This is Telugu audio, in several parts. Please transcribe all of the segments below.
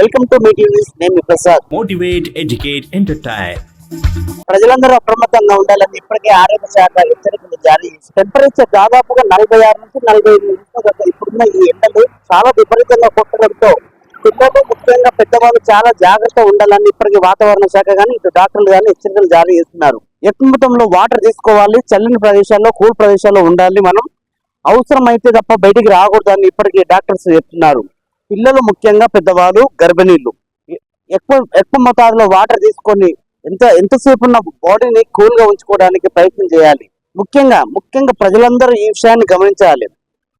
వెల్కమ్ టు మీ టీవీస్ నేను మీ ప్రసాద్. Motivate, educate, entertain. ప్రజలందరూ అప్రమత్తంగా ఉండాలని ఇప్పటికే ఆరోగ్య శాఖ హెచ్చరికలు జారీ చేసింది. టెంపరేచర్ దాదాపుగా నలభై ఆరు నుంచి నలభై ఉష్ణోగ్రత ఇప్పుడున్న ఈ ఎండలు చాలా విపరీతంగా కొట్టడంతో పిల్లలు ముఖ్యంగా పెద్దవాళ్ళు చాలా జాగ్రత్త ఉండాలని ఇప్పటికే వాతావరణ శాఖ కానీ ఇటు డాక్టర్లు కానీ హెచ్చరికలు జారీ చేస్తున్నారు. ఎక్కువ మొత్తంలో వాటర్ తీసుకోవాలి చల్లని ప్రదేశాల్లో కూల్ ప్రదేశాల్లో ఉండాలి మనం. అవసరం అయితే తప్ప బయటికి రాకూడదని ఇప్పటికీ డాక్టర్స్ చెప్తున్నారు. పిల్లలు ముఖ్యంగా పెద్దవాళ్ళు గర్భిణీలు. ఎక్కువ ఎక్కువ మోతాదులో వాటర్ తీసుకొని ఎంత ఎంతసేపు ఉన్న బాడీని కూల్గా ఉంచుకోవడానికి ప్రయత్నం చేయాలి. ముఖ్యంగా ముఖ్యంగా ప్రజలందరూ ఈ విషయాన్ని గమనించాలి.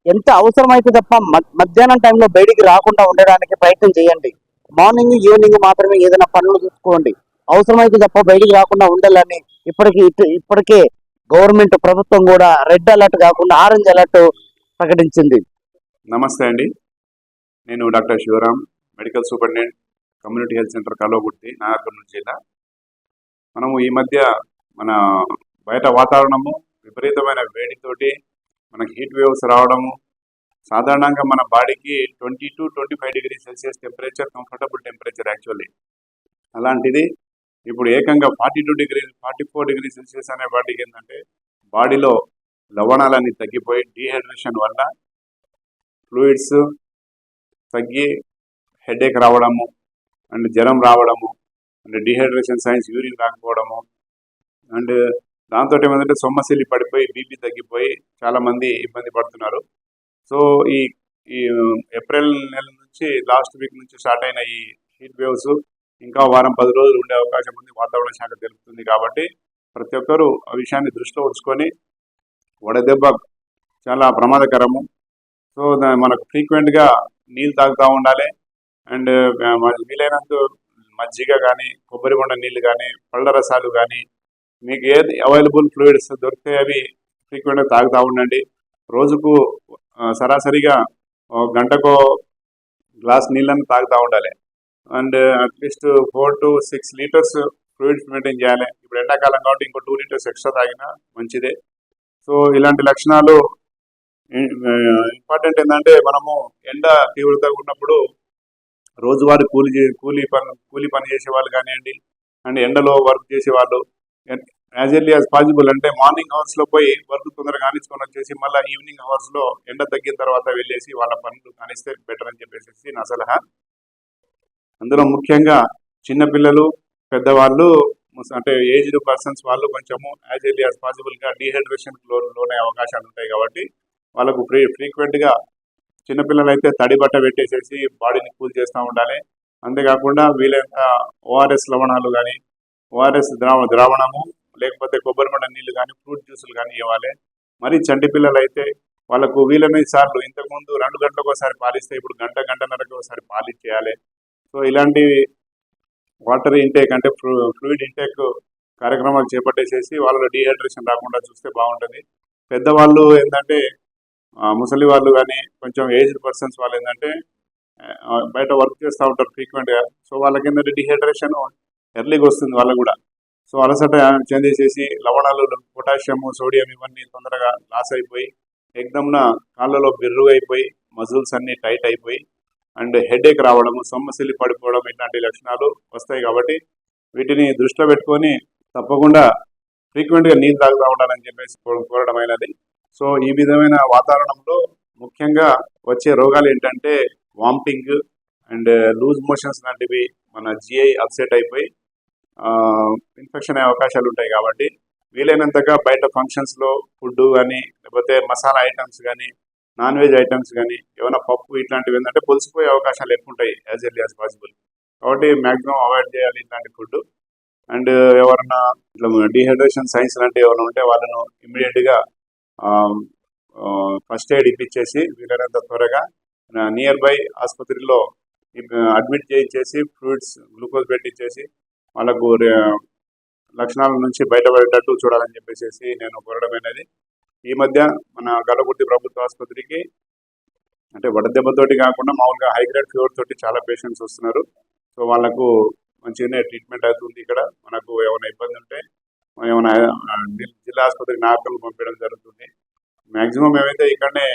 ఎంత అవసరమైతే తప్ప మ- మధ్యాహ్నం టైంలో బయటికి రాకుండా ఉండడానికి ప్రయత్నం చేయండి. మార్నింగ్ ఈవినింగ్ మాత్రమే ఏదైనా పనులు చూసుకోండి. అవసరమైతే తప్ప బయటికి రాకుండా ఉండాలని ఇప్పటికి ఇప్పటికే గవర్నమెంట్ ప్రభుత్వం కూడా రెడ్ అలర్ట్ కాకుండా ఆరెంజ్ అలర్ట్ ప్రకటించింది. నమస్తే అండి. నేను doctor Sivaram medical superintendent community health centre Kalwakurthy Nagarkurnool జిల్లా. మనము ఈ మధ్య మన బయట వాతావరణము విపరీతమైన వేడితోటి మనకి హీట్ వేవ్స్ రావడము సాధారణంగా మన బాడీకి twenty to twenty five degree celsius temperature comfortable temperature actually. అలాంటిది ఇప్పుడు ఏకంగా forty two degree forty four degree celsius అనే బాడీకి ఏంటంటే బాడీలో లవణాలన్నీ తగ్గిపోయి డీహైడ్రేషన్ వల్ల ఫ్లూయిడ్స్ తగ్గి హెడేక్ రావడము అండ్ జ్వరం రావడము అండ్ డిహైడ్రేషన్ సైన్స్ యూరిన్ రాకపోవడము అండ్ దాంతో ఏమంటే సొమ్మశీలి పడిపోయి బీపీ తగ్గిపోయి చాలామంది ఇబ్బంది పడుతున్నారు. సో ఈ ఈ ఏప్రిల్ నెల నుంచి లాస్ట్ వీక్ నుంచి స్టార్ట్ అయిన ఈ హీట్ వేవ్స్ ఇంకా వారం పది రోజులు ఉండే అవకాశం ఉంది వాతావరణ శాఖ తెలుపుతుంది కాబట్టి ప్రతి ఒక్కరూ ఆ విషయాన్ని దృష్టిలో ఉంచుకొని వడదెబ్బ చాలా ప్రమాదకరము. సో మనకు ఫ్రీక్వెంట్గా నీళ్ళు తాగుతూ ఉండాలి. అండ్ వీలైనంత మజ్జిగ కానీ కొబ్బరి బొండ నీళ్ళు కానీ పళ్ళ రసాలు కానీ మీకు ఏది అవైలబుల్ ఫ్లూయిడ్స్ దొరికితే అవి ఫ్రీక్వెంట్గా తాగుతూ ఉండండి. రోజుకు సరాసరిగా గంటకో గ్లాస్ నీళ్ళని తాగుతూ ఉండాలి. And at least four to six litres fluids maintain చేయాలి. ఇప్పుడు ఎండాకాలం కాబట్టి ఇంకో టూ లీటర్స్ ఎక్స్ట్రా తాగినా మంచిదే. సో ఇలాంటి లక్షణాలు ఇంపార్టెంట్ ఏంటంటే మనము ఎండ తీవ్రత ఉన్నప్పుడు రోజువారీ కూలి చే- కూలీ పని కూలీ పని చేసే వాళ్ళు కానివ్వండి అండ్ ఎండలో వర్క్ చేసే వాళ్ళు యాజ్ ఎర్లీ యాజ్ పాసిబుల్ అంటే మార్నింగ్ అవర్స్లో పోయి వర్క్ తొందరగా కానిచ్చుకొని వచ్చేసి మళ్ళీ ఈవినింగ్ అవర్స్లో ఎండ తగ్గిన తర్వాత వెళ్ళేసి వాళ్ళ పనులు కానిస్తే బెటర్ అని చెప్పేసి నా సలహా. అందులో ముఖ్యంగా చిన్నపిల్లలు పెద్దవాళ్ళు అంటే ఏజ్డ్ పర్సన్స్ వాళ్ళు కొంచెము యాజ్ ఎర్లీ యాజ్ పాసిబుల్గా డీహైడ్రేషన్లోనే అవకాశాలు ఉంటాయి కాబట్టి వాళ్ళకు ఫ్రీ ఫ్రీక్వెంట్గా చిన్నపిల్లలు అయితే తడి బట్ట పెట్టేసేసి బాడీని కూల్ చేస్తూ ఉండాలి. అంతేకాకుండా వీలైనంత ఓఆర్ఎస్ లవణాలు కానీ ఓఆర్ఎస్ ద్రావ ద్రావణము లేకపోతే కొబ్బరిమండ నీళ్ళు కానీ ఫ్రూట్ జ్యూసులు కానీ ఇవ్వాలి. మరి చంటి పిల్లలైతే అయితే వాళ్ళకు వీలైన సార్లు ఇంతకుముందు రెండు గంటలకు ఒకసారి పాలిస్తే ఇప్పుడు గంట గంటన్నరకు ఒకసారి పాలిచ్చేయాలి. సో ఇలాంటి వాటర్ ఇంటేక్ అంటే ఫ్లూయిడ్ ఇంటేక్ కార్యక్రమాలు చేపట్టేసేసి వాళ్ళలో డీహైడ్రేషన్ రాకుండా చూస్తే బాగుంటుంది. పెద్దవాళ్ళు ఏంటంటే ముసలి వాళ్ళు కానీ కొంచెం ఏజ్డ్ పర్సన్స్ వాళ్ళు ఏంటంటే బయట వర్క్ చేస్తూ ఉంటారు ఫ్రీక్వెంట్గా సో వాళ్ళకి ఏంటంటే డిహైడ్రేషన్ ఎర్లీగా వస్తుంది వాళ్ళకు కూడా. సో అలసట చెందేసేసి లవణాలు పొటాషియం సోడియం ఇవన్నీ తొందరగా లాస్ అయిపోయి ఎగ్దమ్న కాళ్ళలో బిర్రుగా అయిపోయి మజిల్స్ అన్నీ టైట్ అయిపోయి అండ్ హెడేక్ రావడం సొమ్మసిల్లి పడిపోవడం ఇట్లాంటి లక్షణాలు వస్తాయి కాబట్టి వీటిని దృష్టిలో పెట్టుకొని తప్పకుండా ఫ్రీక్వెంట్గా నీళ్ళు తాగుతూ ఉండాలని చెప్పేసి కోరడం అయినది. సో ఈ విధమైన వాతావరణంలో ముఖ్యంగా వచ్చే రోగాలు ఏంటంటే వాంపింగ్ అండ్ లూజ్ మోషన్స్ లాంటివి మన జిఐ అప్సెట్ అయిపోయి ఇన్ఫెక్షన్ అయ్యే అవకాశాలు ఉంటాయి కాబట్టి వీలైనంతగా బయట ఫంక్షన్స్లో ఫుడ్ కానీ లేకపోతే మసాలా ఐటమ్స్ కానీ నాన్ వెజ్ ఐటమ్స్ కానీ ఏమైనా పప్పు ఇట్లాంటివి ఏంటంటే పులిసిపోయే అవకాశాలు ఎక్కువ ఉంటాయి యాజ్ ఎర్లీ యాజ్ పాసిబుల్. కాబట్టి మ్యాక్సిమం అవాయిడ్ చేయాలి ఇట్లాంటి ఫుడ్ అండ్ ఎవరన్నా ఇట్లా డిహైడ్రేషన్ సైన్స్ లాంటివి ఏమైనా ఉంటే వాళ్ళను ఇమ్మీడియట్గా ఫస్ట్ ఎయిడ్ ఇప్పించేసి వీలైనంత త్వరగా నియర్ బై ఆసుపత్రిలో అడ్మిట్ చేయించేసి ఫ్లూయిడ్స్ గ్లూకోజ్ పెట్టించేసి వాళ్ళకు లక్షణాల నుంచి బయటపడేటట్టు చూడాలని చెప్పేసి నేను కోరడం అనేది. ఈ మధ్య మన గల్లగుర్తి ప్రభుత్వ ఆసుపత్రికి అంటే వడదెబ్బతోటి కాకుండా మామూలుగా హైగ్రేడ్ ఫీవర్ తోటి చాలా పేషెంట్స్ వస్తున్నారు. సో వాళ్ళకు మంచిగానే ట్రీట్మెంట్ అవుతుంది ఇక్కడ. మనకు ఏమైనా ఇబ్బంది ఉంటే ఏమైనా జిల్లా ఆసుపత్రికి నార్కల్ పంపించడం జరుగుతుంది. మ్యాక్సిమం ఏమైతే ఇక్కడనే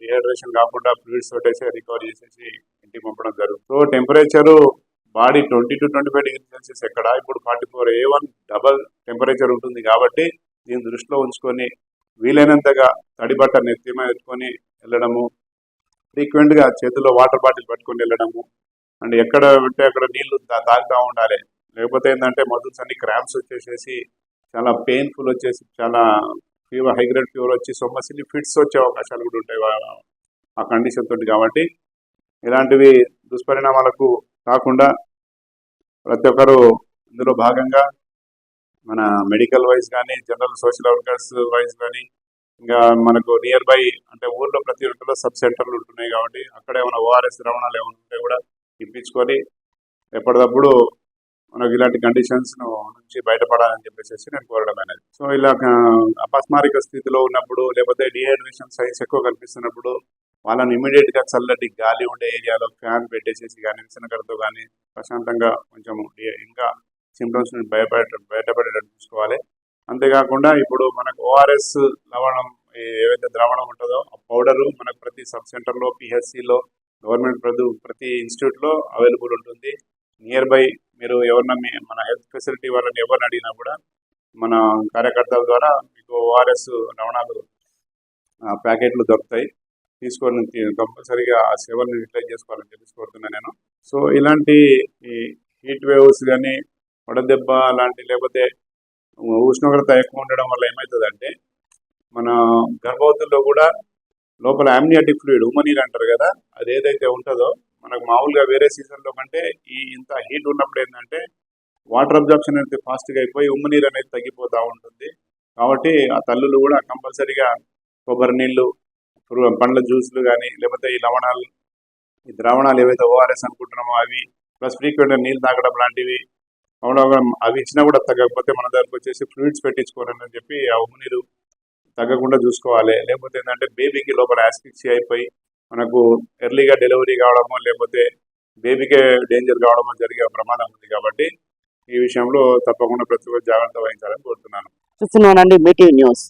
డిహైడ్రేషన్ కాకుండా ఫ్లూయిడ్స్ తోటేసి రికవర్ చేసేసి ఇంటికి పంపడం జరుగుతుంది. So temperature body twenty to twenty five degree celsius ఎక్కడ? ఇప్పుడు forty four a one double temperature ఉంటుంది కాబట్టి దీన్ని దృష్టిలో ఉంచుకొని వీలైనంతగా తడి బట్ట నెత్తి ఎత్తుకొని వెళ్ళడము ఫ్రీక్వెంట్గా చేతిలో వాటర్ బాటిల్ పట్టుకొని వెళ్ళడము అండ్ ఎక్కడ ఉంటే అక్కడ నీళ్ళు తాగుతూ ఉండాలి. లేకపోతే ఏంటంటే మజిల్స్ అన్ని క్రాంప్స్ వచ్చేసేసి చాలా పెయిన్ఫుల్ వచ్చేసి చాలా ఫీవర్ హైగ్రేడ్ ఫీవర్ వచ్చి సొమ్మసిని ఫిట్స్ వచ్చే అవకాశాలు కూడా ఉంటాయి ఆ కండిషన్ తోటి కాబట్టి. ఇలాంటివి దుష్పరిణామాలకు కాకుండా ప్రతి ఒక్కరు ఇందులో భాగంగా మన మెడికల్ వైజ్ కానీ జనరల్ సోషల్ వర్కర్స్ వైజ్ కానీ ఇంకా మనకు నియర్ బై అంటే ఊర్లో ప్రతి ఒక్కరిలో సబ్ సెంటర్లు ఉంటున్నాయి కాబట్టి అక్కడ ఏమైనా ఓఆర్ఎస్ ద్రవణాలు ఏమైనా ఉంటే కూడా ఇప్పించుకొని ఎప్పటికప్పుడు మనకు ఇలాంటి కండిషన్స్ నుంచి బయటపడాలని చెప్పేసి నేను కోరడం అనేది. సో ఇలా అపస్మారిక స్థితిలో ఉన్నప్పుడు లేకపోతే డిహైడ్రేషన్ సైన్స్ ఎక్కువ కనిపిస్తున్నప్పుడు వాళ్ళని ఇమీడియట్గా చల్లటి గాలి ఉండే ఏరియాలో ఫ్యాన్ పెట్టేసేసి కానీ విసనకరతో కానీ ప్రశాంతంగా కొంచెం ఇంకా సిమ్టమ్స్ నుంచి భయపడ బయటపడేటట్టు చూసుకోవాలి. అంతేకాకుండా ఇప్పుడు మనకు ఓఆర్ఎస్ లవణం ఏవైతే ద్రావణం ఉంటుందో ఆ పౌడరు మనకు ప్రతి సబ్ సెంటర్లో పిహెచ్సిలో గవర్నమెంట్ ప్రతి ప్రతి ఇన్స్టిట్యూట్లో అవైలబుల్ ఉంటుంది. నియర్ బై మీరు ఎవరన్నా మీ- మన హెల్త్ ఫెసిలిటీ వాళ్ళని ఎవరిని అడిగినా కూడా మన కార్యకర్తల ద్వారా మీకు ఓఆర్ఎస్ లవణాలు ప్యాకెట్లు దొరుకుతాయి. తీసుకొని కంపల్సరిగా కంపల్సరీగా ఆ సేవలను యూటిలైజ్ చేసుకోవాలని చెప్పి కోరుతున్నాను నేను. సో ఇలాంటి ఈ హీట్ వేవ్స్ కానీ వడదెబ్బ లాంటి లేకపోతే ఉష్ణోగ్రత ఎక్కువ ఉండడం వల్ల ఏమవుతుందంటే మన గర్భవతుల్లో కూడా లోపల amniotic ఫ్లూయిడ్ ఉమనీర్ అంటారు కదా అది ఏదైతే ఉంటుందో మనకు మామూలుగా వేరే సీజన్లో కంటే ఈ ఇంత హీట్ ఉన్నప్పుడు ఏంటంటే వాటర్ అబ్జర్ప్షన్ అనేది ఫాస్ట్గా అయిపోయి ఉమ్మనీరు అనేది తగ్గిపోతూ ఉంటుంది. కాబట్టి ఆ తల్లులు కూడా కంపల్సరీగా కొబ్బరి నీళ్ళు పండ్ల జ్యూస్లు కానీ లేకపోతే ఈ లవణాలు ఈ ద్రావణాలు ఏవైతే ఓఆర్ఎస్ అనుకుంటున్నామో అవి ప్లస్ ఫ్రీక్వెంట్గా నీళ్ళు తాగడం లాంటివి అవి ఇచ్చినా కూడా తగ్గకపోతే మన దగ్గరకు వచ్చేసి ఫ్లూయిడ్స్ పెట్టించుకోవాలని అని చెప్పి ఆ ఉమ్ము నీరు తగ్గకుండా చూసుకోవాలి. లేకపోతే ఏంటంటే బేబీకి లోపల యాస్పిక్సీ అయిపోయి మనకు ఎర్లీగా డెలివరీ కావడమో లేకపోతే బేబీకే డేంజర్ కావడమో జరిగే ప్రమాదం ఉంది కాబట్టి ఈ విషయంలో తప్పకుండా ప్రతి ఒక్కరు జాగ్రత్త వహించాలని కోరుతున్నాను. చూస్తున్నానండి మీటివ్ న్యూస్